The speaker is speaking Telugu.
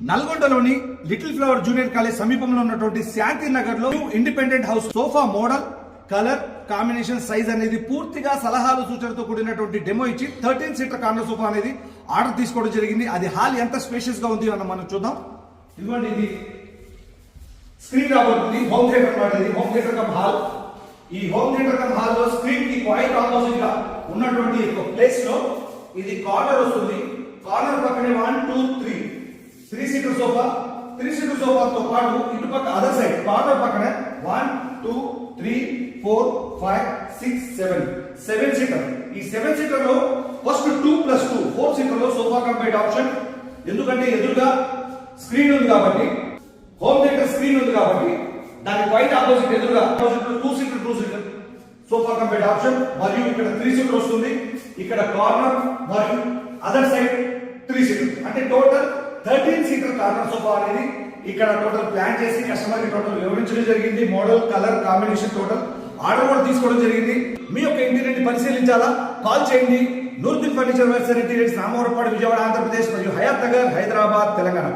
నల్గొండలోని లిటిల్ ఫ్లవర్ జూనియర్ కాలేజ్ సమీపంలో ఉన్నటువంటి శాంతి నగర్లో independent house sofa model colour combination size అనేది పూర్తిగా సలహాలు సూచనలతో కూడినటువంటి డెమో ఇచ్చి థర్టీన్ సీటర్ కార్నర్ సోఫా అనేది ఆర్డర్ తీసుకోవడం జరిగింది. అది హాల్ ఎంత స్పేషియస్గా ఉంది అన్న మనం చూద్దాం. ఇదిగోండి ఇది స్క్రీన్ రాబోతుంది హోమ్ థియేటర్ అనేది హోమ్ థియేటర్ కమ్ హాల్ ఈ హోమ్ థియేటర్ కమ్ హాల్లో స్క్రీన్కి క్వైట్ ఆపోజిట్గా ఉన్నటువంటి ప్లేస్లో ఇది కార్నర్ వస్తుంది. కార్నర్ పక్కనే one two three seater sofa three seater సోఫాతో పాటు ఇటు పక్క అదర్ సైడ్ కార్నర్ పక్కన one two three four five six seven seven seater ఈ సెవెన్ సీటర్లో first two plus two four సీటర్లో sofa cum option ఎందుకంటే ఎదురుగా స్క్రీన్ ఉంది కాబట్టి హోమ్ థియేటర్ స్క్రీన్ ఉంది కాబట్టి దాని వైట్ ఆపోజిట్ ఎదురుగా opposite two seater two seater sofa cum option మరియు ఇక్కడ త్రీ సీటర్ వస్తుంది. ఇక్కడ కార్నర్ మరియు అదర్ సైడ్ త్రీ సీటర్ అంటే total thirteen seater corner sofa అనేది ఇక్కడ టోటల్ ప్లాన్ చేసి కస్టమర్కి టోటల్ వివరించడం జరిగింది. Model colour combination total order కూడా తీసుకోవడం జరిగింది. మీ యొక్క ఇంటీరియర్ పరిశీలించాలా? కాల్ చేయండి. Noordin furniture website interiors Ramavarapadu Vijayawada Andhra Pradesh మరియు హయాత్ నగర్ హైదరాబాద్ తెలంగాణ.